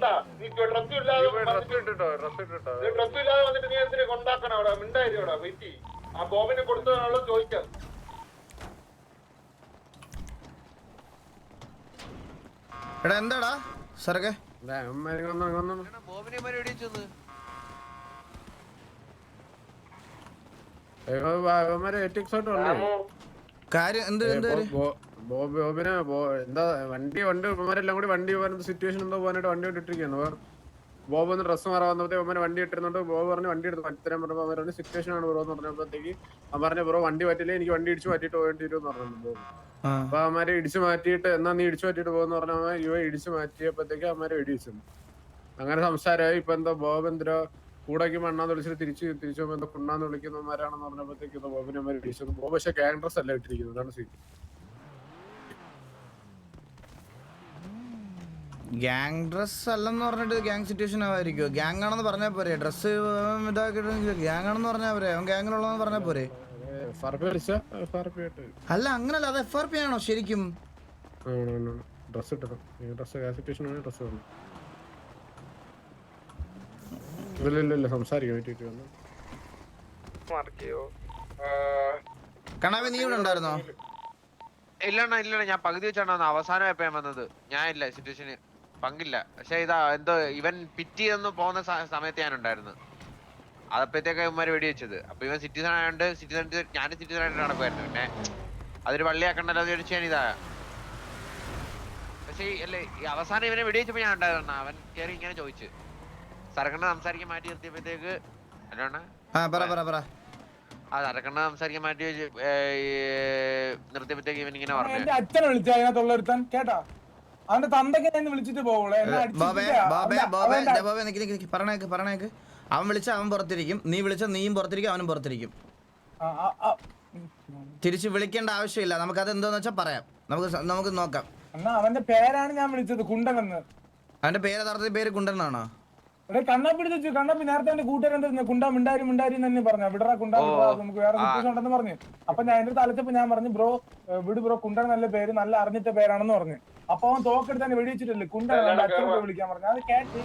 ഉണ്ടാ നീ ഡ്രസ് ഇല്ലാതെ ഡ്രസ് ഇല്ലാതെ വന്നിട്ട് നീ എന്തിനു കൊണ്ടാക്കണം അവിടെ? മിണ്ടായിരിക്കും അവിടെ വെയിറ്റ് ആ ബോബിനെ കൊടുത്തതാണല്ലോ ചോദിക്കാം എടാ എന്താടാ? സരക്കെ കാര്യം എന്ത് എന്ത് കാര്യം? ബോബിനെ എന്താ വണ്ടി വണ്ടി ഇവന്മാരെല്ലാം കൂടി വണ്ടി പോകുന്ന സിറ്റുവേഷൻ എന്തോ പോകാനായിട്ട് വണ്ടി ഇട്ടിരിക്കുന്നു ബോബ് ഒന്ന് ഡ്രസ്സ് മാറാൻ വന്നപ്പോഴത്തെ ഇവന്മാര് വണ്ടി ഇട്ടിരുന്നുണ്ട്. ബോബ് പറഞ്ഞു വണ്ടി എടുത്ത് പറ്റത്തരം പറഞ്ഞപ്പോ അവരുടെ സിറ്റുവേഷൻ ആണ് ബ്രോ എന്ന് പറഞ്ഞപ്പോഴത്തേക്ക് അവൻ പറഞ്ഞ ബ്രോ വണ്ടി പറ്റില്ലേ എനിക്ക് വണ്ടി ഇടിച്ച് മാറ്റിട്ട് പോകേണ്ടി വരും എന്ന് പറഞ്ഞു ബോബ്. അപ്പൊ അവന്മാരെ ഇടിച്ച് മാറ്റിയിട്ട് എന്നാ നീ ഇടിച്ച് മാറ്റിയിട്ട് പോകുന്ന പറഞ്ഞ യുവ ഇടിച്ച് മാറ്റിയപ്പോഴത്തേക്ക് അവന്മാരെ ഇടിച്ചു അങ്ങനെ സംസാരമായി. ഇപ്പൊ എന്തോ ബോബ് എന്തോ കൂടേക്ക് മണ്ണാന്ന് വിളിച്ചിട്ട് തിരിച്ചു തിരിച്ചു പോകുമ്പോ എന്തോ കുണ്ണാന്ന് വിളിക്കുന്നവന്മാരാണെന്ന് പറഞ്ഞപ്പോഴത്തേക്ക് ബോബിനെ ഇടിച്ചു ബോബ് പക്ഷെ ഗ്യാങ് അല്ല ഇട്ടിരിക്കുന്നത്. അതാണ് സീൻ. ഗ്യാങ് ഡ്രസ് അല്ലെന്ന് പറഞ്ഞിട്ട് ഗ്യാങ് സിറ്റുവേഷൻ ആവായിരിക്കും ഗ്യാങ് ആണെന്ന് പറഞ്ഞാൽ പോരെ. ഡ്രസ് ഇതാക്കിയിട്ട് ഗ്യാങ് ആണെന്ന് പറഞ്ഞാൽ പോരെ. അവൻ ഗ്യാങ്ങിലുള്ളതെന്ന് പറഞ്ഞാൽ പോരെ. F R F R P അല്ല അങ്ങനല്ല. അത് എഫ് ആർ പി ആണോ ശരിക്കും? ഡ്രസ് ഡ്രസ് സിറ്റുവേഷൻ ആണ് ഡ്രസ് കണാവി നീ ഇവിടെ ഉണ്ടായിരുന്നോ? ഇല്ലണ്ണ ഇല്ലണ്ണ. ഞാൻ പകുതി വെച്ചാണ് അവസാനം എപ്പോ ഞാൻ വന്നത്. ഞാൻ ഇല്ല സിറ്റുവേഷന് പങ്കില്ല. പക്ഷെ ഇതാ എന്തോ ഇവൻ പിറ്റി എന്ന് പോകുന്ന സമയത്ത് ഞാൻ ഉണ്ടായിരുന്നു അതപ്പോഴത്തേക്ക് ഇവന്മാര് വെടിവെച്ചത്. അപ്പൊ ഇവൻ സിറ്റിസൺ ആയതുകൊണ്ട് സിറ്റിസൺ ഞാനും സിറ്റിസൺ ആയിട്ട് നടക്കുമായിരുന്നു പിന്നെ അതൊരു വള്ളിയാക്കണ്ടല്ലോ എന്ന് ചോദിച്ചു ഞാൻ ഇതാ പക്ഷെ അല്ലേ ഈ അവസാനം ഇവനെ വെടി വെടിവെച്ചപ്പോ ഞാൻ ഉണ്ടായിരുന്നു അവൻ കയറി ഇങ്ങനെ ചോദിച്ചു. സരക്കണ്ണ സംസാരിക്കാൻ മാറ്റി നിർത്തിയപ്പോഴത്തേക്ക് അല്ലാണ് ആ പറ പറ പറ. ആ സരക്കണ്ണ സംസാരിക്കാൻ മാറ്റി നിർത്തിയപ്പോഴത്തേക്ക് ഇവൻ ഇങ്ങനെ പറഞ്ഞു. അച്ഛനെ വിളിച്ച അതിനകത്തുള്ള ഒരുത്തൻ കേട്ടാ? അവന്റെ തന്തയ്ക്ക് എന്നെ വിളിച്ചിട്ട് എന്നെ ബാബേ ബാബേ ബാബേ ബോബേ നിക്ക് നിക്ക് പറഞ്ഞേക്ക് പറഞ്ഞേക്ക് അവൻ വിളിച്ച അവൻ പുറത്തിരിക്കും. നീ വിളിച്ച നീയും പുറത്തിരിക്കും അവനും പുറത്തിരിക്കും. തിരിച്ച് വിളിക്കേണ്ട ആവശ്യമില്ല. നമുക്ക് അത് എന്താന്ന് വെച്ചാൽ പറയാം. നമുക്ക് നമുക്ക് നോക്കാം. എന്നാ അവന്റെ പേരാണ് ഞാൻ വിളിച്ചത് കുണ്ടൻ കുണ്ടനെന്ന്. അവന്റെ പേര് യഥാർത്ഥത്തിൽ പേര് കുണ്ടൻ എന്നാണോ കണ്ണാപ്പി നേരത്തെ എന്റെ കൂട്ടുകാരൻ എന്താ കുണ്ട മിണ്ടാരി മിണ്ടാരി തന്നെ പറഞ്ഞു. വിടറ കുണ്ട വിടറാ, നമുക്ക് വേറെ സിറ്റുവേഷൻ ഉണ്ടെന്ന് പറഞ്ഞു. അപ്പൊ ഞാൻ എന്റെ തലച്ചപ്പോ ഞാൻ പറഞ്ഞു ബ്രോ വിട് ബ്രോ കുണ്ടൻ നല്ല പേര് നല്ല അറിഞ്ഞിട്ട പേരാണെന്ന് പറഞ്ഞു. അപ്പൊ അവൻ തോക്കെടുത്ത് തന്നെ വെടിവെച്ചിട്ടല്ലേ? കുണ്ട വിളിക്കാൻ പറഞ്ഞു അത് കേട്ട്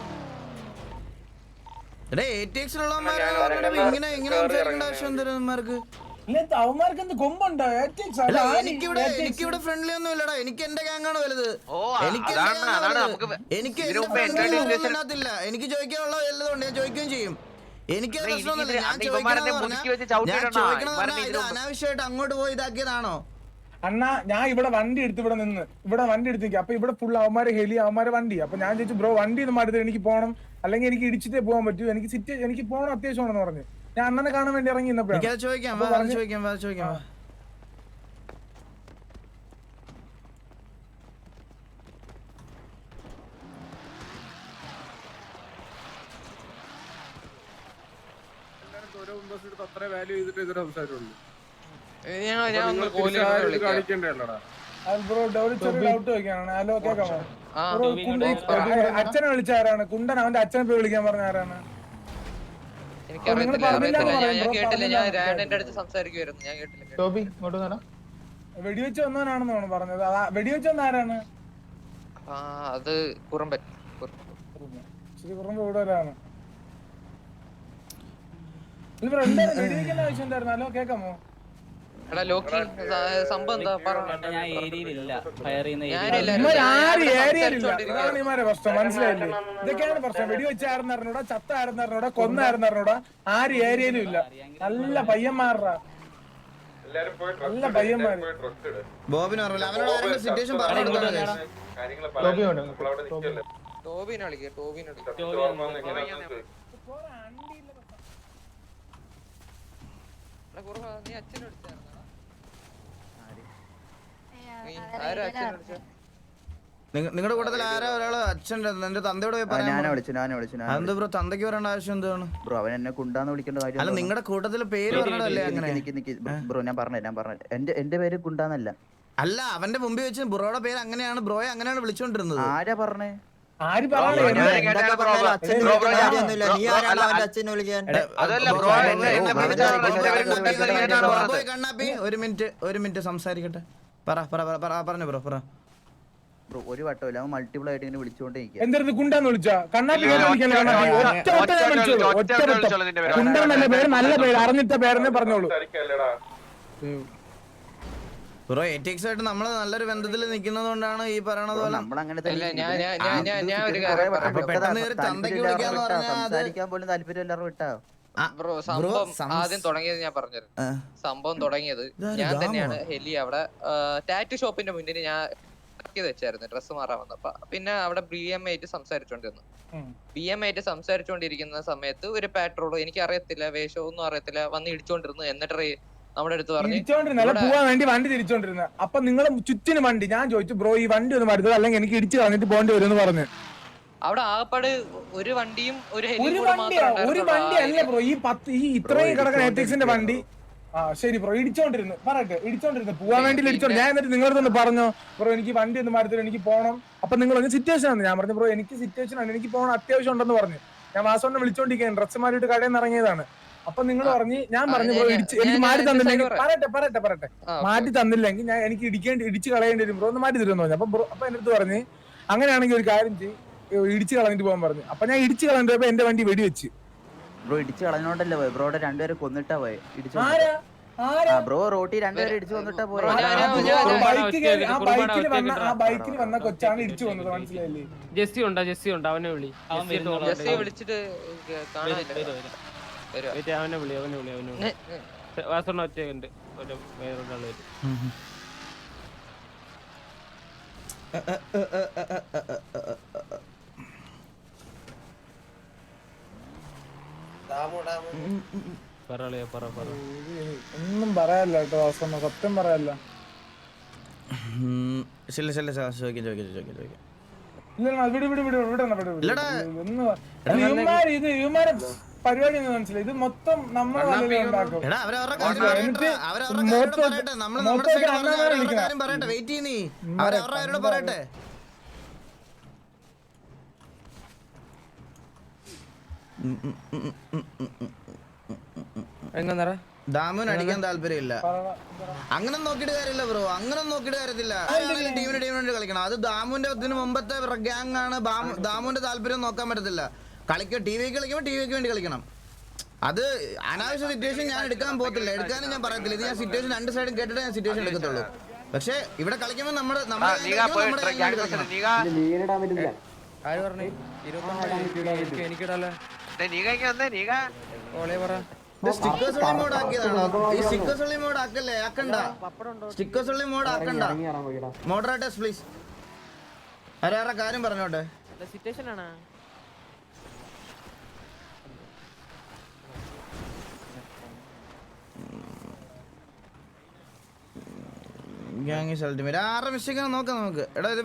ഇങ്ങനെ ഇങ്ങനെ സംസാരിക്കേണ്ട ആവശ്യം അവന്മാർക്ക്? എന്ത് കൊമ്പുണ്ടോ? ATX അല്ല, ആര് എനിക്കിവിടെ ATX? എനിക്കിവിടെ ഫ്രണ്ട്ലി ഒന്നും ഇല്ലടാ എനിക്ക് എന്റെ ഗാങ്ങാണ് വലുത്. ഓ, എനിക്ക് അതാണ്- അതാണ് നമുക്ക് എനിക്ക് എനിക്ക് ചോദിക്കാനുള്ള വല്ലതുണ്ട് ഞാൻ ചോദിക്കുകയും ചെയ്യും. എനിക്ക് പ്രശ്നമൊന്നുമില്ല. ഞാൻ ചോദിക്കണമെന്ന് പറഞ്ഞാൽ അനാവശ്യമായിട്ട് അങ്ങോട്ട് പോയി ഇതാക്കിയതാണോ? അണ്ണാ ഞാൻ ഇവിടെ വണ്ടി എടുത്ത് ഇവിടെ നിന്ന്. ഇവിടെ വണ്ടി എടുത്ത് നിൽക്കുക അപ്പൊ ഇവിടെ ഫുൾ അവന്മാരെ ഹെലി അവന്മാരെ വണ്ടി. അപ്പൊ ഞാൻ ചോദിച്ചു ബ്രോ വണ്ടി ഒന്ന് മാറ്റി എനിക്ക് പോകണം. അല്ലെങ്കിൽ എനിക്ക് ഇടിച്ചിട്ടേ പോകാൻ പറ്റൂ. എനിക്ക് സിറ്റ് എനിക്ക് പോകണം അത്യാവശ്യമാണെന്ന് പറഞ്ഞു. ഞാൻ അണ്ണനെ കാണാൻ വേണ്ടി ഇറങ്ങി ചോദിക്കാം. ചോദിക്കാം ചോദിക്കാം ഓരോ മെമ്പേഴ്സ് എടുത്ത് അത്ര വാല്യൂ ചെയ്തിട്ട് ഇതൊരു സംസാരമുള്ളൂ അച്ഛനെ വിളിച്ച ആരാണ് കുണ്ടൻ അവന്റെ അച്ഛനെ പോയി വിളിക്കാൻ പറഞ്ഞ ആരാണ്? വെടിവെച്ച് വന്നവനാണെന്നാണ് പറഞ്ഞത്. വെടിവെച്ച് വന്ന ആരാണ്? ആ അത് കുറുമ്പൻ. ശരി കുറഞ്ഞ കൂടുതലാണ് ഇത് വെടിവെക്കേണ്ട ആവശ്യം ഉണ്ടായിരുന്നു ഹലോ കേൾക്കാമോ എടാ ലോക്കി സംഭവം എന്താ? പറ. ഞാൻ ഏരിയയിലില്ല ഫയർ ചെയ്യുന്ന പ്രശ്നം. മനസ്സിലായില്ലേ? ഇതൊക്കെയാണ് പ്രശ്നം. വെടിവെച്ച് ആരെന്ന് അറിഞ്ഞൂടാ ചത്ത ആരെന്ന് അറിഞ്ഞൂടാ കൊന്ന ആരെന്ന് അറിഞ്ഞൂടാ ആരും ഏരിയയിലും ഇല്ല. നല്ല പയ്യന്മാരുടെ എല്ലാരും പോയി dress നല്ല പയ്യന്മാർ. ബോബിന് പറഞ്ഞില്ല? അവനോട് ആരെങ്കിലും സിറ്റുവേഷൻ പറഞ്ഞു ടോബിനെ വിളിക്കുക ടോബിനെ ചോദിക്കും നീ അച്ഛനെ വിളിച്ചായിരുന്നോ നീ ആരാ അച്ഛനെ വിളിച്ചത് നിങ്ങളുടെ കൂട്ടത്തിൽ ആരാ? ഒരാൾ അച്ഛൻ എന്റെ തന്തയോട് പോയി പറയാൻ ഞാനാ പറ. വിളിച്ചു ഞാനാ വിളിച്ചു ഞാൻ അതെന്ത് ബ്രോ തന്തയ്ക്ക് പറയേണ്ട ആവശ്യം എന്താണ്? ബ്രോ അവൻ എന്നെ കുണ്ടാന്ന് വിളിക്കേണ്ട കാര്യം അല്ല നിങ്ങളുടെ കൂട്ടത്തിൽ പേര് പറഞ്ഞതല്ലേ അങ്ങനെ? നിക്ക്. ബ്രോ ഞാൻ പറഞ്ഞു ഞാൻ പറഞ്ഞു. എന്റെ എന്റെ പേര് കുണ്ടാന്നല്ല. അല്ല അവന്റെ മുമ്പിൽ വെച്ച് ബ്രോയുടെ പേര് അങ്ങനെയാണ് ബ്രോയെ അങ്ങനെയാണ് വിളിച്ചോണ്ടിരുന്നത്. ആരാ പറഞ്ഞേ? ഒരു മിനിറ്റ് ഒരു മിനിറ്റ് സംസാരിക്കട്ടെ. പറ പറ പറ, പറ പറഞ്ഞു ബ്രോ പറ ബ്രോ ഒരു വട്ടമില്ല അവൻ മൾട്ടിപ്പിൾ ആയിട്ട് ഇങ്ങനെ വിളിച്ചുകൊണ്ടേ ഇരിക്കുക എന്തെടുത്ത് കുണ്ടാന്ന് വിളിച്ചാ കണ്ണാപ്പി ഒറ്റ- ഒറ്റ ഞാൻ വിളിച്ചോളൂ ഒറ്റ നിന്റെ പേര്. നല്ല പേര് നല്ല പേര് അറിഞ്ഞിട്ട പേരെന്നെ പറഞ്ഞോളൂ ബ്രോ എറ്റിക്സ് ആയിട്ട് നമ്മൾ നല്ലൊരു ബന്ധത്തിൽ നിൽക്കുന്നത് കൊണ്ടാണ് ഈ പറയണത് പോലെ നമ്മളങ്ങനെ ഇല്ല, ഞാൻ- ഞാൻ- ഞാൻ- ഞാൻ- ഞാൻ ഒരു കാര്യം പറയാം. പെട്ടെന്ന് ഒരു തന്തയ്ക്ക് വിളിക്കാന്ന് പറഞ്ഞാൽ സംസാരിക്കാൻ പോലും താല്പര്യം എല്ലാവരും വിട്ടാ ബ്രോ സംഭവം ആദ്യം തുടങ്ങിയത് ഞാൻ പറഞ്ഞത്. സംഭവം തുടങ്ങിയത് ഞാൻ തന്നെയാണ് ഹെലി അവിടെ ടാറ്റു ഷോപ്പിന്റെ മുന്നിൽ ഞാൻ ചെയ്ത് വെച്ചായിരുന്നു ഡ്രസ്സ് മാറാൻ വന്നപ്പോ. പിന്നെ അവിടെ ബി എം ആയിട്ട് സംസാരിച്ചോണ്ടിരുന്നു. ബി എം ആയിട്ട് സംസാരിച്ചോണ്ടിരിക്കുന്ന സമയത്ത് ഒരു പാട്രോൾ എനിക്ക് അറിയത്തില്ല വേഷവും ഒന്നും അറിയത്തില്ല വന്ന് ഇടിച്ചോണ്ടിരുന്നു എന്നിട്ട് നമ്മുടെ അടുത്ത് പറഞ്ഞു പോവാൻ വേണ്ടി വണ്ടി തിരിച്ചോണ്ടിരുന്നു. അപ്പൊ നിങ്ങളെ ചുറ്റിന് വണ്ടി ഞാൻ ചോദിച്ചു ബ്രോ ഈ വണ്ടി ഒന്ന് മരുന്നത് അല്ലെങ്കിൽ എനിക്ക് ഇടിച്ചു കളഞ്ഞിട്ട് പോകേണ്ടി വരും എന്ന് പറഞ്ഞു. അവിടെ ആകപ്പാട് ഒരു വണ്ടിയും ഒരു ഒരു വണ്ടി വണ്ടിയാ ഒരു വണ്ടി അല്ല ബ്രോ ഈ പത്ത് ഈ ഇത്രയും കിടക്കുന്ന എത്തിക്സിന്റെ വണ്ടി. ആ ശരി ബ്രോ ഇടിച്ചോണ്ടിരുന്നു. പറയട്ടെ ഇടിച്ചോണ്ടിരുന്നു. പോവാൻ വേണ്ടി ഇടിച്ചോണ്ട് ഞാൻ എന്നിട്ട് നിങ്ങളുടെ ഒന്ന് പറഞ്ഞു? ബ്രോ എനിക്ക് വണ്ടി ഒന്ന് മാറി എനിക്ക് പോകണം അപ്പൊ നിങ്ങൾ ഒന്ന് സിറ്റുവേഷൻ ആണ് ഞാൻ പറഞ്ഞു ബ്രോ എനിക്ക് സിറ്റുവേഷൻ ആണ് എനിക്ക് പോകണം അത്യാവശ്യം ഉണ്ടെന്ന് പറഞ്ഞു. ഞാൻ വാസോണ്ടെ വിളിച്ചോണ്ടിരിക്കുകയാണ്. ഡ്രസ്സ് മാറിയിട്ട് കടയിൽ നിന്ന് ഇറങ്ങിയതാണ്. അപ്പൊ നിങ്ങൾ പറഞ്ഞു ഞാൻ പറഞ്ഞു ബ്രോ ഇടിച്ച് എനിക്ക് മാറ്റി തന്നില്ലെങ്കിൽ പറയാം. പറയട്ടെ പറയട്ടെ പറയട്ടെ. മാറ്റി തന്നില്ലെങ്കിൽ ഞാൻ എനിക്ക് ഇടിക്കേണ്ടി ഇടിച്ച് കളയേണ്ടി വരും ബ്രോ ഒന്ന് മാറ്റി തരുമെന്ന് പറഞ്ഞു. അപ്പൊ ബ്രോ അപ്പൊ എന്റെ അടുത്ത് പറഞ്ഞ് അങ്ങനെയാണെങ്കിൽ ഒരു കാര്യം ചെയ്യും. ഇടിച്ച് കളഞ്ഞിട്ട് പോകാൻ പറഞ്ഞു. അപ്പൊ ഞാൻ ഇടിച്ച് കളഞ്ഞപ്പോ എന്റെ വണ്ടി വെടിവെച്ച്. ബ്രോ ഇടിച്ച് കളഞ്ഞോണ്ടല്ലേ പോയി? ബ്രോയുടെ രണ്ടുപേരെ കൊന്നിട്ടാ പോയി? ഇടിച്ചു ബ്രോ റോട്ടി രണ്ടുപേരെ ഇടിച്ചു കൊന്നിട്ടാ പോയി? ബൈക്കിൽ വന്ന ആ ബൈക്കിൽ വന്ന കൊച്ചാണ് ഇടിച്ചു വന്നത് മനസ്സിലായില്ലേ? ജെസ്സി ഉണ്ടോ? ജെസ്സി ഉണ്ടോ? അവനെ വിളി. ജെസ്സിയെ വിളിച്ചിട്ട് കാണാനില്ല. വരും, അവനെ വിളി അവനെ വിളി ഒന്നും പറയാല്ല കേട്ടോ വാസമ്മ സത്യം പറയാല്ല ശരി ശരി ചോദിക്കാം ചോദിക്കാം ചോദിക്കാം ചോദിക്കാം. പരിപാടി ഒന്നും മനസ്സിലായി ഇത് മൊത്തം നമ്മൾ അവരവരുടെ പറയട്ടെ വെയിറ്റ് ചെയ്യ് നീ അവരവരുടെ പറയട്ടെ. ദാമുവിന് അടിക്കാൻ താല്പര്യമില്ല. അങ്ങനെ നോക്കിയിട്ട് കാര്യമില്ല ബ്രോ. അങ്ങനെ നോക്കിയിട്ട് കാര്യത്തില്ല. ടീമിന് ടീമിന് കളിക്കണം. അത് ദാമുവിന്റെ ഇതിന് മുമ്പത്തെ ഗ്യാങ് ആണ് ദാമുവിന്റെ താല്പര്യം നോക്കാൻ പറ്റത്തില്ല. കളിക്കുക ടി വിക്ക് കളിക്കുമ്പോൾ ടി വിക്ക് വേണ്ടി കളിക്കണം. അത് അനാവശ്യ സിറ്റുവേഷൻ ഞാൻ എടുക്കാൻ പോകത്തില്ല. എടുക്കാനും ഞാൻ പറയത്തില്ല. ഇത് ഞാൻ സിറ്റുവേഷൻ രണ്ട് സൈഡും കേട്ടിട്ട് ഞാൻ സിറ്റുവേഷൻ എടുക്കത്തുള്ളൂ. പക്ഷേ ഇവിടെ കളിക്കുമ്പോൾ നമ്മുടെ നമ്മുടെ എനിക്കിടല്ലേ? ദേ, നീകയ്ക്ക് വന്നേ നീക ഓളെ പറ. ഇത് സ്റ്റിക്കേഴ്സ് ഉള്ളി മോഡ് ആക്കിയതാണോ? ഈ സ്റ്റിക്കേഴ്സ് ഉള്ളി മോഡ് ആക്കല്ലേ? ആക്കണ്ട. സ്റ്റിക്കേഴ്സ് ഉള്ളി മോഡ് ആക്കണ്ട. മോഡറേറ്റേഴ്സ് പ്ലീസ് കാര്യം പറഞ്ഞോട്ടെ? സിറ്റുവേഷൻ ആണോ? ഗ്യാങ് അൾട്ടിമേറ്റ് ആരുടെ മിസ്റ്റേക്ക് നോക്കാം നമുക്ക് എടാ ഇത്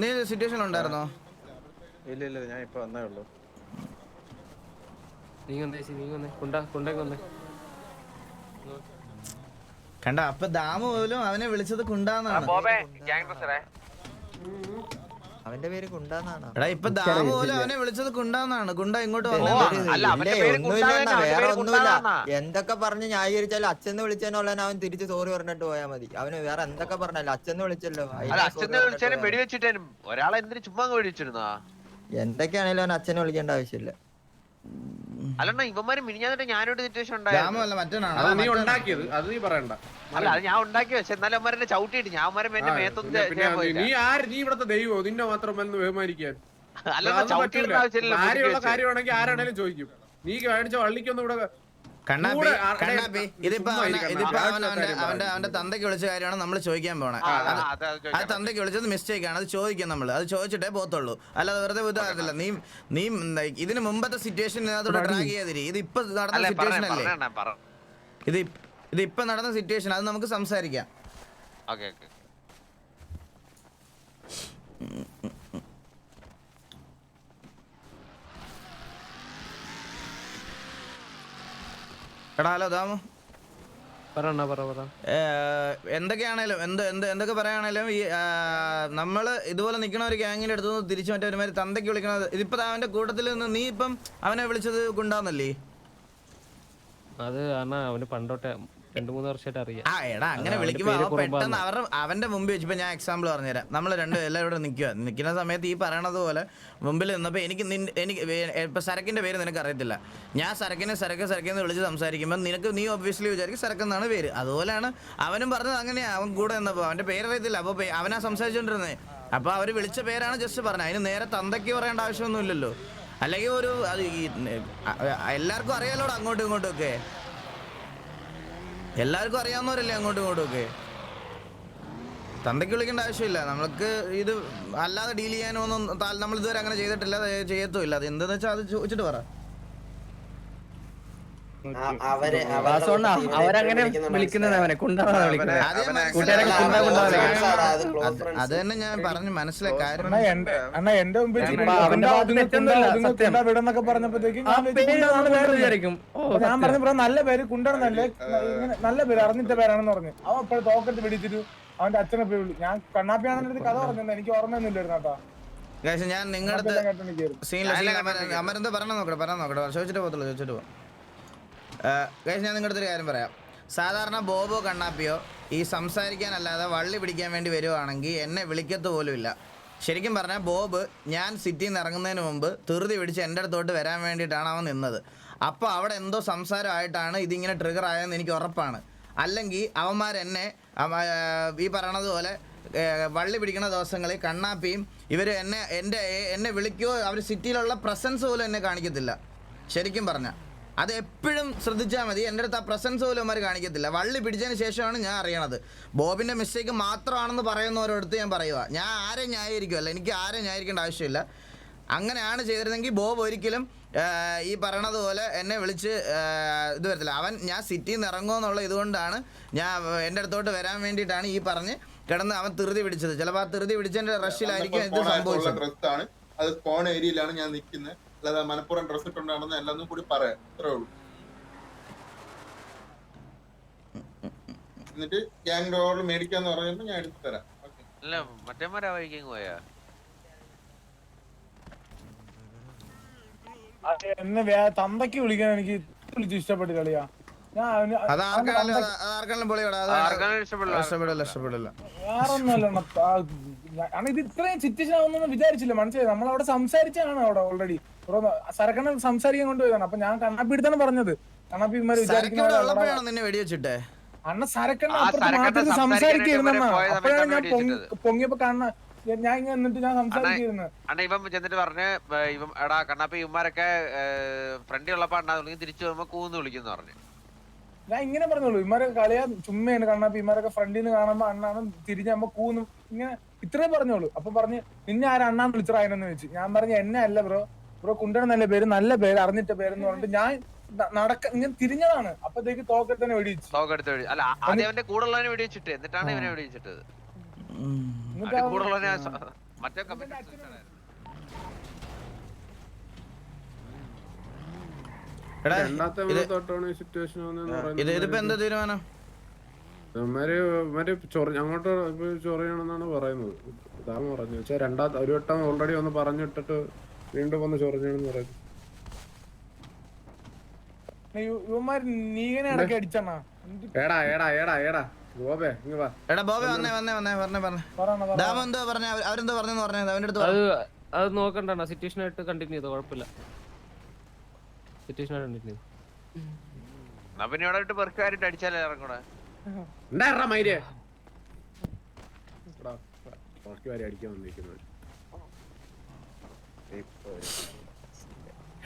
നീ സിറ്റുവേഷൻ ഉണ്ടായിരുന്നോ? ഇല്ല ഇല്ല ഞാൻ ഇപ്പൊ വന്നേ ഉള്ളൂ. നീ വന്നേ നീ വന്നേ കൊണ്ട കൊണ്ടേക്ക് വന്നേ കണ്ട അപ്പൊ ദാമ പോലും അവനെ വിളിച്ചത് കുണ്ടാന്നാണ്. അവന്റെ പേര് കുണ്ടാന്നാണ്? എടാ ഇപ്പൊ ദാമ പോലും അവനെ വിളിച്ചത് കുണ്ടാന്നാണ്. കുണ്ട ഇങ്ങോട്ട് ഓ, വന്നത്. അല്ല, അവന്റെ പേര് ഒന്നുമില്ല വേറെ ഒന്നുമില്ല. എന്തൊക്കെ പറഞ്ഞ് ന്യായീകരിച്ചാലും അച്ഛന്ന് വിളിച്ചതിനുള്ള അവൻ തിരിച്ച് സോറി പറഞ്ഞിട്ട് പോയാ മതി. അവന് വേറെ എന്തൊക്കെ പറഞ്ഞല്ലോ അച്ഛന്ന് വിളിച്ചല്ലോ. അതിന് അല്ല അച്ഛനെ പറഞ്ഞിട്ട് വിളിച്ചാലും. വെടിവെച്ചിട്ടേനും ഒരാളെ എന്തിനു ചുമ്മാ വെടിവെച്ചിരുന്നാ എന്തൊക്കെയാണേലും അവൻ അച്ഛനെ വിളിക്കേണ്ട ആവശ്യമില്ല. അല്ലണ്ണ ഇവന്മാര് മിനിഞ്ഞാന്നിട്ട് ഞാനൊരു സിറ്റുവേഷൻ ഉണ്ടായിരുന്നു. അത് നീ ഉണ്ടാക്കിയത്. അത് നീ പറയണ്ട. അല്ല അത് ഞാൻ ഉണ്ടാക്കി പക്ഷെ എന്നാലും അവന്മാരെ ചവിട്ടിയിട്ട് ഞാൻ അവന്മാരെ എന്റെ മേത്തൊന്നും ചെയ്യാൻ നീ- പോയില്ല. നീ ആര്? നീ ഇവിടത്തെ ദൈവം നിന്നെ മാത്രം ബഹുമാനിക്കാൻ. അല്ല കാര്യമുള്ള കാര്യമാണെങ്കിൽ ആരാണേലും ചോദിക്കും. നീ കാണിച്ച വള്ളിക്കൊന്നും ഇവിടെ കണ്ണാപ്പി കണ്ണാപ്പി ഇതിപ്പോ അവനെ- ഇതിപ്പോ അവന്റെ അവന്റെ അവന്റെ തന്തയ്ക്ക് വിളിച്ച കാര്യമാണ് നമ്മൾ ചോദിക്കാൻ പോണേ. ആ. തന്തയ്ക്ക് വിളിച്ചത് മിസ്റ്റേക്ക് ആണ്. അത് ചോദിക്കാം നമ്മൾ അത് ചോദിച്ചിട്ടേ പോത്തുള്ളൂ അല്ലാതെ വെറുതെ ബുദ്ധിമുട്ടില്ല നീ നീ ഇതിന് മുമ്പത്തെ സിറ്റുവേഷൻ ഇതിനകത്തോടെ ട്രാക്ക് ചെയ്യാതിരി. ഇത് ഇപ്പൊ നടന്ന സിറ്റുവേഷൻ അല്ലേ? ഇത് ഇത് ഇപ്പൊ നടന്ന സിറ്റുവേഷൻ അത് നമുക്ക് സംസാരിക്കാം. Okay okay. എടാ ഹലോ ദാമു. എന്തൊക്കെയാണേലും എന്ത് എന്ത് എന്തൊക്കെ പറയുകയാണേലും ഈ നമ്മൾ ഇതുപോലെ നിൽക്കണ ഒരു ഗ്യാങ്ങിന്റെ അടുത്ത് നിന്ന് തിരിച്ചു മറ്റേ ഒരുമാതിരി തന്തയ്ക്ക് വിളിക്കണത്. ഇതിപ്പോൾ അവന്റെ കൂട്ടത്തിൽ നിന്ന് നീ ഇപ്പം അവനെ വിളിച്ചത് കൊണ്ടാന്നല്ലേ അത് കാരണം അവന് പണ്ടോട്ടെ രണ്ടു മൂന്ന് വർഷമായിട്ട് അറിയാം. ആ എടാ അങ്ങനെ വിളിക്കുമ്പോ അവൻ പെട്ടെന്ന്. അവരുടെ അവന്റെ മുമ്പിൽ വെച്ചപ്പോ ഞാൻ എക്സാമ്പിൾ പറഞ്ഞുതരാം. നമ്മൾ രണ്ടും എല്ലാവരും ഇവിടെ നിൽക്കുക നിൽക്കുന്ന സമയത്ത് ഈ പറയണത് പോലെ മുമ്പിൽ നിന്നപ്പോൾ എനിക്ക് നിൻ- എനിക്ക് വേ- ഇപ്പൊ സരക്കിന്റെ പേര് നിനക്ക് അറിയത്തില്ല. ഞാൻ സരക്കിനെ സരക്ക് സരക്കെന്ന് വിളിച്ച് സംസാരിക്കുമ്പോൾ നിനക്ക് നീ ഒബ്വിയസ്ലി വിചാരിക്കും സരക്ക് എന്നാണ് പേര്. അതുപോലെയാണ് അവനും പറഞ്ഞത് അങ്ങനെയാ അവൻ കൂടെ നിന്നപ്പോൾ അവന്റെ പേര് പേരറിയത്തില്ല അപ്പോൾ അവനാ സംസാരിച്ചുകൊണ്ടിരുന്നത് അപ്പോൾ അവർ വിളിച്ച പേരാണ് ജസ്റ്റ് പറഞ്ഞത്. അതിന് നേരെ തന്തയ്ക്ക് പറയേണ്ട ആവശ്യമൊന്നുമില്ലല്ലോ. അല്ലെങ്കിൽ ഒരു അത് ഈ എല്ലാവർക്കും അറിയാലോടാ അങ്ങോട്ടും ഇങ്ങോട്ടും ഒക്കെ. എല്ലാവർക്കും അറിയാവുന്നവരല്ലേ അങ്ങോട്ടും ഇങ്ങോട്ടും ഒക്കെ തന്തയ്ക്ക് വിളിക്കേണ്ട ആവശ്യമില്ല. നമ്മൾക്ക് ഇത് അല്ലാതെ ഡീൽ ചെയ്യാനോ ഒന്നും നമ്മൾ ഇതുവരെ അങ്ങനെ ചെയ്തിട്ടില്ല ചെയ്യത്തുമില്ല. അത് എന്തെന്ന് വെച്ചാൽ അത് ചോദിച്ചിട്ട് പറ. അവർ അവരങ്ങനെ വിളിക്കുന്നത് അവനെ അതേ തന്നെ ഞാൻ പറഞ്ഞു മനസ്സിലായി. കാര്യം അണ്ണ എന്റെ മുമ്പിൽ വിടുന്നൊക്കെ പറഞ്ഞപ്പോഴത്തേക്കും ഞാൻ പറഞ്ഞു ബ്രോ നല്ല പേര് കുണ്ടണെന്നല്ലേ നല്ല പേര് അറിഞ്ഞിട്ട പേരാണെന്ന് പറഞ്ഞു. അവൻ അപ്പോഴും തോക്കെടുത്ത് പിടിച്ചിട്ട് അവന്റെ അച്ഛനെ പോയി വിളി ഞാൻ കണ്ണാപ്പിയാണെന്ന് കഥ പറഞ്ഞു എനിക്ക് ഓർമ്മയൊന്നുമില്ലായിരുന്നു കേട്ടോ. ഞാൻ നിങ്ങളുടെ സീനിലെ അമരന്ത് പറഞ്ഞ നോക്കട്ടെ പറയാൻ നോക്കട്ടെ ചോദിച്ചിട്ട് പോകത്തുള്ളൂ ചോദിച്ചിട്ട് പോകാം ഗൈസ് ഞാൻ നിങ്ങളുടെ ഒരു കാര്യം പറയാം. സാധാരണ ബോബോ കണ്ണാപ്പിയോ ഈ സംസാരിക്കാനല്ലാതെ വള്ളി പിടിക്കാൻ വേണ്ടി വരുവാണെങ്കിൽ എന്നെ വിളിക്കത്ത് പോലുമില്ല ശരിക്കും പറഞ്ഞാൽ ബോബ് ഞാൻ സിറ്റിയിൽ നിന്ന് ഇറങ്ങുന്നതിന് മുമ്പ് ധൃതി പിടിച്ച് എന്റെ അടുത്തോട്ട് വരാൻ വേണ്ടിയിട്ടാണ് അവൻ നിന്നത്. അപ്പോൾ അവിടെ എന്തോ സംസാരമായിട്ടാണ് ഇതിങ്ങനെ ട്രിഗർ ആയതെന്ന് എനിക്ക് ഉറപ്പാണ്. അല്ലെങ്കിൽ അവന്മാരെന്നെ ഈ പറയണതുപോലെ വള്ളി പിടിക്കുന്ന ദിവസങ്ങളിൽ കണ്ണാപ്പിയും ഇവർ എന്നെ എന്റെ എന്നെ വിളിക്കുകയോ അവർ സിറ്റിയിലുള്ള പ്രസൻസ് പോലും എന്നെ കാണിക്കത്തില്ല. ശരിക്കും പറഞ്ഞാൽ അത് എപ്പോഴും ശ്രദ്ധിച്ചാൽ മതി. എന്റെ അടുത്ത് ആ പ്രസൻസ് പോലും അവർ കാണിക്കത്തില്ല. വള്ളി പിടിച്ചതിന് ശേഷമാണ് ഞാൻ അറിയണത്. ബോബിന്റെ മിസ്റ്റേക്ക് മാത്രമാണെന്ന് പറയുന്നവരടുത്ത് ഞാൻ പറയുക ഞാൻ ആരെ ന്യായീകരിക്കുമല്ല എനിക്ക് ആരെ ന്യായീകരിക്കേണ്ട ആവശ്യമില്ല. അങ്ങനെയാണ് ചെയ്തിരുന്നെങ്കിൽ ബോബ് ഒരിക്കലും ഈ പറയണത് പോലെ എന്നെ വിളിച്ച് ഇത് വരത്തില്ല. അവൻ ഞാൻ സിറ്റിയിൽ നിന്ന് ഇറങ്ങുമെന്നുള്ള ഇതുകൊണ്ടാണ് ഞാൻ എന്റെ അടുത്തോട്ട് വരാൻ വേണ്ടിയിട്ടാണ് ഈ പറഞ്ഞ് കിടന്ന് അവൻ ധൃതി പിടിച്ചത്. ചിലപ്പോൾ ആ ധൃതി പിടിച്ചതിന്റെ റഷിലായിരിക്കും ഇത് സംഭവിച്ചത്. അത് സ്പോൺ ഏരിയയിലാണ് ഞാൻ നിൽക്കുന്നത് അല്ലാതെ മലപ്പുറം ഡ്രസ് ഇട്ടുണ്ടാണെന്ന് എല്ലാം കൂടി പറയാം. അത്രേ ഉള്ളൂ. എന്നിട്ട് ഗ്യാങ് ഡോളർ മേടിക്കാന്ന് പറയുമ്പോ ഞാൻ എടുത്തു തരാം. ഓക്കെ അല്ല മറ്റേമാരാ വഴിക്കും പോയാ? എന്നെ വേ- വിളിക്കാൻ എനിക്ക് വിളിച്ച് ഇഷ്ടപ്പെട്ടില്ല കളിയാ. ഇത് ഇത്രയും സിറ്റുവേഷൻ ആവുന്നു വിചാരിച്ചില്ല മനസ്സിലായി? നമ്മളവിടെ സംസാരിച്ചാണ് അവിടെ ഓൾറെഡി സരക്കണ്ണ സംസാരിക്കാൻ കൊണ്ടുപോയതാണ്. അപ്പൊ ഞാൻ കണ്ണാപ്പി എടുത്താണ് പറഞ്ഞത്. കണ്ണാപ്പി ഇമാര് വിചാരിക്കുന്ന നിന്നെ വെടിവെച്ചിട്ടെ. അണ്ണ സരക്കണ്ണ അപ്പുറത്ത് മാത്രം അപ്പോഴാണ് ഞാൻ. പൊങ്ങിയപ്പോ കണ്ണ ഞാൻ ഇങ്ങനെ എന്നിട്ട് ഞാൻ സംസാരിക്കുന്നത് അണ്ണ ഇവൻ ചെന്നിട്ട് പറഞ്ഞ് ഇവൻ എടാ കണ്ണാപ്പ ഇവന്മാരൊക്കെ ഫ്രണ്ട് ഉള്ളപ്പോ അണ്ണാ തിരിച്ചു വരുമ്പോ കൂന്ന് വിളിക്കുന്നു പറഞ്ഞു. ഞാൻ ഇങ്ങനെ പറഞ്ഞോളൂ. ഇമാരൊക്കെ കളിയാ ചുമ്മയാണ് കണ്ണാപ്പി ഇമാരൊക്കെ ഫ്രണ്ടിൽ നിന്ന് കാണുമ്പോ അണ്ണാണ് തിരിഞ്ഞാകുമ്പോ കൂന്നും ഇങ്ങനെ ഇത്രേ പറഞ്ഞോളൂ. അപ്പൊ പറഞ്ഞ് നിന്നെ ആരാ അണ്ണാന്ന് വിളിച്ചറായെന്ന് ചോദിച്ചു. ഞാൻ പറഞ്ഞു എന്നെ അല്ല ബ്രോ. ബ്രോ കുണ്ടൻ നല്ല പേര് നല്ല പേര് അറിഞ്ഞിട്ട പേരെന്ന് പറഞ്ഞിട്ട് ഞാൻ നടക്ക ഇങ്ങനെ തിരിഞ്ഞതാണ്. അപ്പത്തേക്ക് തോക്കെ തന്നെ വെടിവെച്ചു. തോക്കെടുത്ത് വെടി അല്ല ആദ്യം അവന്റെ കൂടെ ഉള്ളവനെ വെടിവെച്ചിട്ട് എന്നിട്ടാണ് ഇവനെ വെടിവെച്ചിട്ടത്. കൂടെ ഉള്ളവനെ മറ്റേ അങ്ങോട്ട് ഇപ്പൊ ചൊറിയണമെന്നാണ് പറയുന്നത്. താൻ പറഞ്ഞു. വെച്ചാൽ രണ്ടാമത്തെ ഒരു വട്ടം ഓൾറെഡി ഒന്ന് പറഞ്ഞിട്ടിട്ട് വീണ്ടും വന്ന് ചൊറഞ്ഞാണെന്ന് പറയുന്നു ഇവ- ഇവന്മാര് നീങ്ങനെ ഇടയ്ക്ക് അടിച്ചണ്ണാ. എന്നിട്ട് ഏടാ ഏടാ ഏടാ ഏടാ ഗോപേ ഇങ്ങ് വാ. എടാ ബോബെ വന്നേ വന്നേ വന്നേ പറഞ്ഞേ. പറഞ്ഞേ പറയണ പറ. ഡാം എന്തോ പറഞ്ഞ അവരെന്തോ പറഞ്ഞെന്ന് പറഞ്ഞേ അവന്റെ അടുത്ത് അത് പറ. അത് നോക്കണ്ട സിറ്റുവേഷൻ ആയിട്ട് കണ്ടിന്യൂ ചെയ്തോ കുഴപ്പമില്ല. സിറ്റുവേഷൻ ആയിട്ട് കണ്ടിന്യൂ എന്നാ പിന്നെ ഇവിടെ ഇട്ട് പെർക്കാരിട്ട് അടിച്ചാലേ ബാക്കി വരെ അടിക്കാൻ വന്നിരിക്കുന്നത്.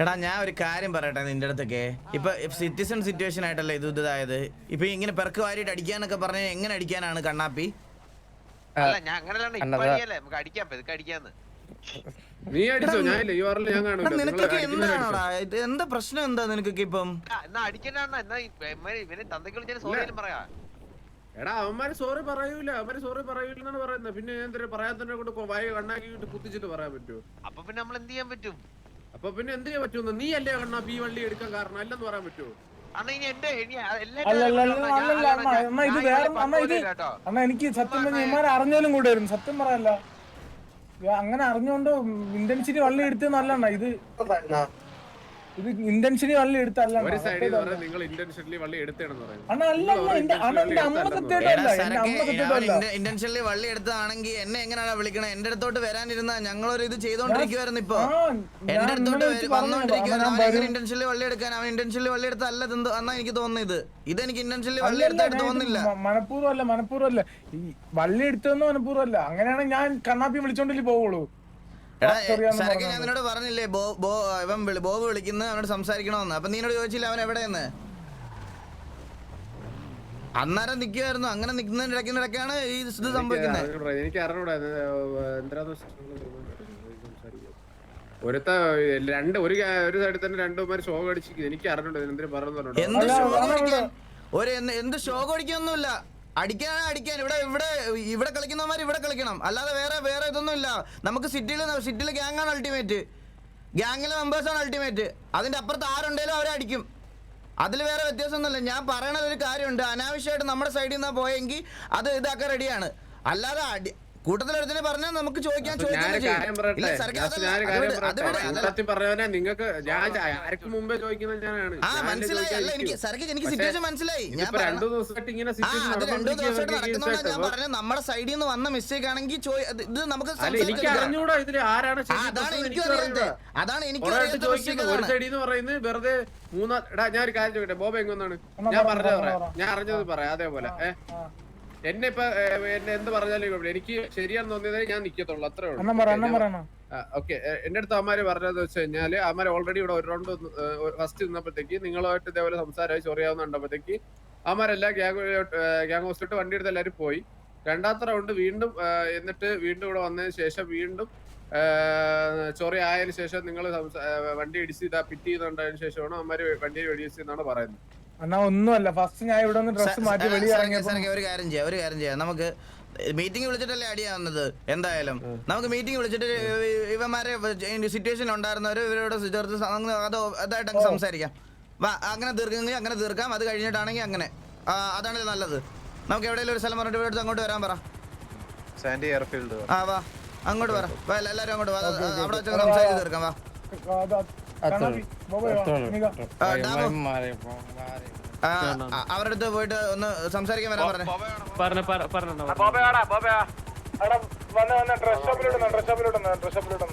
എടാ ഞാൻ ഒരു കാര്യം പറയട്ടെ നിന്റെ അടുത്തൊക്കെ. ഇപ്പൊ സിറ്റിസൺ സിറ്റുവേഷൻ ആയിട്ടല്ലേ ഇത് ഇതായത്? ഇപ്പൊ ഇങ്ങനെ പെർക്ക് വാരിയിട്ട് അടിക്കാനൊക്കെ പറഞ്ഞ എങ്ങനെ അടിക്കാനാണ് കണ്ണാപ്പി? അല്ല ഞാൻ അങ്ങനെയല്ല നമുക്ക് അടിക്കാം പെതുക്കെ അടിക്കാന്ന്. നീ അടിച്ചോ? ഞാൻ ഇല്ല ഈ വാറിൽ ഞാൻ നിനക്കൊക്കെ എന്താണോടാ? എന്താ പ്രശ്നം എന്താ നിനക്കൊക്കെ ഇപ്പം? ആ, എന്നാ അടിക്കണ്ട എന്നാ ഈ ഇവന്മാര് ഇവന് തന്തയ്ക്ക് വിളിച്ചാൽ സോറിയാലും പറയാ. എടാ അവന്മാര് സോറി പറയൂല അവന്മാര് സോറി പറയൂലെന്നാണ് പറയുന്നത്. പിന്നെ ഞാൻ എന്തൊരു പറയാത്തതിനെ കൊണ്ട് വായ കണ്ണാക്കിട്ട് കുത്തിച്ചിട്ട് പറയാൻ പറ്റുമോ അപ്പൊ പിന്നെ നമ്മൾ എന്ത് ചെയ്യാൻ പറ്റും? അപ്പൊ പിന്നെ എന്ത് ചെയ്യാൻ പറ്റും നീ അല്ലേ കണ്ണാ ഈ വള്ളി എടുക്കാൻ കാരണം? അല്ലെന്ന് പറയാൻ പറ്റുമോ അണ്ണാ എനിക്ക് സത്യം പറഞ്ഞ ഇമാരെ അറിഞ്ഞാലും കൂടെ വരും. സത്യം പറയല്ല അങ്ങനെ അറിഞ്ഞോണ്ട് ഇന്റൻസിറ്റി വള്ളി എടുത്തത് നല്ലണ്ണ ഇത് ഇത് ഇന്റൻഷനി വള്ളി എടുത്തല്ല ഒരു സൈഡിൽ പറഞ്ഞാൽ നിങ്ങൾ ഇന്റൻഷനലി വള്ളി എടുത്തേണെന്ന് പറയുന്നത് അണ്ണ അല്ല അല്ല എന്റെ അണ്ണ എന്റെ അമ്മ സത്യമായിട്ടല്ല എന്റെ അമ്മ സത്യമായിട്ടല്ല ഇന്റൻഷനലി വള്ളി എടുത്തതാണെങ്കിൽ എന്നെ എങ്ങനെയാണ് വിളിക്കണേ? എന്റെ അടുത്തോട്ട് വരാനിരുന്ന ഞങ്ങളൊരു ഇത് ചെയ്തോണ്ടിരിക്കുവായിരുന്നു ഇപ്പൊ. എന്റെ അടുത്തോട്ട് വന്നോണ്ടിരിക്കുവായിരുന്നു. ഇന്റൻഷനലി വള്ളി എടുക്കാൻ അവൻ ഇന്റൻഷനലി വള്ളി എടുത്ത അല്ല എന്നാ എനിക്ക് തോന്നുന്നത് ഇതെനിക്ക് ഇന്റൻഷനലി വള്ളി എടുത്തായിട്ട് തോന്നുന്നില്ല. മനഃപൂർവം അല്ല മനഃപൂർവം അല്ല ഈ വള്ളി എടുത്തതെന്ന് മനഃപൂർവം അല്ല അങ്ങനെയാണെങ്കിൽ ഞാൻ കണ്ണാപ്പി വിളിച്ചോണ്ടില്ലേ പോവുള്ളൂ. സരക്ക് ഞാൻ നിന്നോട് പറഞ്ഞില്ലേ ബോ ബോ ഇവൻ വിളി- ബോബ് വിളിക്കുന്ന അവനോട് സംസാരിക്കണമെന്ന് അപ്പൊ നീനോട് ചോദിച്ചില്ല അവൻ എവിടെയെന്ന്? അന്നേരം നിക്കുവായിരുന്നു. അങ്ങനെ നിക്കുന്നതിന്റെ ഇടയ്ക്കിടയ്ക്കാണ് ഈ ഇത് സംഭവിക്കുന്നത് എനിക്ക് അറിഞ്ഞൂടാ ഒരുത്ത രണ്ട് ഒരു ഒരു സൈഡിൽ തന്നെ രണ്ടുമാര് ഷോ അടിച്ചിരിക്കുന്നു. എനിക്ക് അറിഞ്ഞൂടാ എന്തിനു പറഞ്ഞു എന്ത് ഷോക്ക് ഷോ ഒരു എന്ത് എന്ത് ഷോ അടിക്കൊന്നുമില്ല അടിക്കാനാ അടിക്കാൻ. ഇവിടെ ഇവിടെ ഇവിടെ കളിക്കുന്നവന്മാർ ഇവിടെ കളിക്കണം. അല്ലാതെ വേറെ വേറെ ഇതൊന്നും ഇല്ല. നമുക്ക് സിറ്റിയിൽ സിറ്റിയിൽ ഗ്യാങ് ആണ് അൾട്ടിമേറ്റ് ഗ്യാങ്ങിലെ മെമ്പേഴ്സ് ആണ് അൾട്ടിമേറ്റ് അതിന്റെ അപ്പുറത്ത് ആരുണ്ടെങ്കിലും അവരെ അടിക്കും. അതിൽ വേറെ വ്യത്യാസമൊന്നുമില്ല. ഞാൻ പറയണ ഒരു കാര്യമുണ്ട്. അനാവശ്യമായിട്ട് നമ്മുടെ സൈഡിൽ നിന്നാണ് പോയെങ്കിൽ അത് ഇതാക്കാൻ റെഡിയാണ് അല്ലാതെ അടി കൂട്ടത്തിലെടുത്തിന് പറഞ്ഞാൽ നമുക്ക് ചോദിക്കാൻ ചോദിക്കാൻ നിങ്ങൾക്ക് ആർക്ക് മുമ്പേ ചോദിക്കുന്നത് ഞാനാണ്. ആ മനസ്സിലായി. അല്ല എനിക്ക്. എനിക്ക് സിറ്റുവേഷൻ മനസ്സിലായി. ഞാൻ രണ്ടു ദിവസമായിട്ട് ഇങ്ങനെ ആ രണ്ടു ദിവസമായിട്ട് ഞാൻ പറഞ്ഞു നമ്മുടെ സൈഡിൽ നിന്ന് വന്ന മിസ്റ്റേക്ക് ആണെങ്കിൽ ഇത് നമുക്ക് എനിക്ക് സംസാരിക്കാം. അറിഞ്ഞൂടാ ഇതിൽ ആരാണ് അതാണ് എനിക്ക് അതാണ് എനിക്ക് ഒരാൾക്ക് അറിയാത്ത ചോദിക്കുന്നത് ഒരു സൈഡിൽ നിന്ന് പറയുന്നത് വെറുതെ മൂന്നാ എടാ ഞാൻ ഒരു കാര്യം ചോദിക്കട്ടെ? ബോബ എങ്ങൊന്നാണ് ഞാൻ പറ, പറഞ്ഞത് പറയാം. ഞാൻ അറിഞ്ഞത് പറയാം അതേപോലെ. ഏഹ്. എന്നെ ഇപ്പൊ എന്നെ എന്ത് പറഞ്ഞാലും കുഴപ്പമില്ല. എനിക്ക് ശരിയാന്ന് തോന്നിയതേ ഞാൻ നിക്കത്തുള്ളൂ. അത്രേ ഉള്ളൂ. ഓക്കെ എന്റെ അടുത്ത് അമ്മമാര് പറഞ്ഞത് വെച്ച് കഴിഞ്ഞാൽ അമ്മമാര് ഓൾറെഡി ഇവിടെ ഒരു റൗണ്ട് ഫസ്റ്റ് നിന്നപ്പോഴത്തേക്ക് നിങ്ങളുമായിട്ട് ഇതേപോലെ സംസാരമായി ചൊറിയാവുന്ന കണ്ടപ്പോഴത്തേക്ക് അമ്മമാരെല്ലാം ഗ്യാങ് ഗ്യാങ് ഹോസ്പിറ്റൽ വണ്ടി എടുത്ത് എല്ലാവരും പോയി. രണ്ടാമത്തെ റൗണ്ട് വീണ്ടും എന്നിട്ട് വീണ്ടും ഇവിടെ വന്നതിന് ശേഷം വീണ്ടും ചൊറി ആയതിനു ശേഷം നിങ്ങൾ വണ്ടി ഇടിച്ച് ഇതാ പിറ്റ് ചെയ്യുന്നുണ്ടായതിനു ശേഷമാണ് അമ്മമാര് വണ്ടി വെടിയിച്ചെന്നാണ് പറയുന്നത്. അണ്ണാ ഒന്നുമല്ല. ഫസ്റ്റ് ഞാൻ ഇവിടെ നിന്ന് ഡ്രസ് മാറ്റി വെളി വെളിയിൽ സരക്ക് ഒരു കാര്യം ചെയ്യാം ഒരു കാര്യം ചെയ്യാം. നമുക്ക് മീറ്റിംഗ് വിളിച്ചിട്ടല്ലേ അടിയാവുന്നത് എന്തായാലും. നമുക്ക് മീറ്റിംഗ് വിളിച്ചിട്ട് ഇവന്മാരെ സിറ്റുവേഷൻ ഉണ്ടായിരുന്നവർ ഇവരോട് ചേർത്ത് അതോ അതായിട്ട് അങ്ങ് സംസാരിക്കാം. വാ അങ്ങനെ തീർക്കുമെങ്കിൽ അങ്ങനെ തീർക്കാം. അത് കഴിഞ്ഞിട്ടാണെങ്കിൽ അങ്ങനെ. ആ, അതാണ് നല്ലത്. നമുക്ക് എവിടെയെങ്കിലും ഒരു സ്ഥലം പറഞ്ഞിട്ട് അങ്ങോട്ട് വരാൻ പറ. സാൻഡി എയർഫീൽഡ് ആ വാ. അങ്ങോട്ട് പറ. എല്ലാവരും അങ്ങോട്ട് വാ. അവിടെ വെച്ച് സംസാരിച്ച് തീർക്കാം വാ. അവരുടെ അടുത്ത് പോയിട്ട് ഒന്ന് സംസാരിക്കാൻ വരാൻ പറഞ്ഞു. പറഞ്ഞു പറഞ്ഞു വന്ന് വന്ന് ഡ്രസ് ഷോപ്പിലോട്ട് ഡ്രസ് ഷോപ്പിലോട്ട് ഡ്രസ് ഷോപ്പിലോട്ട്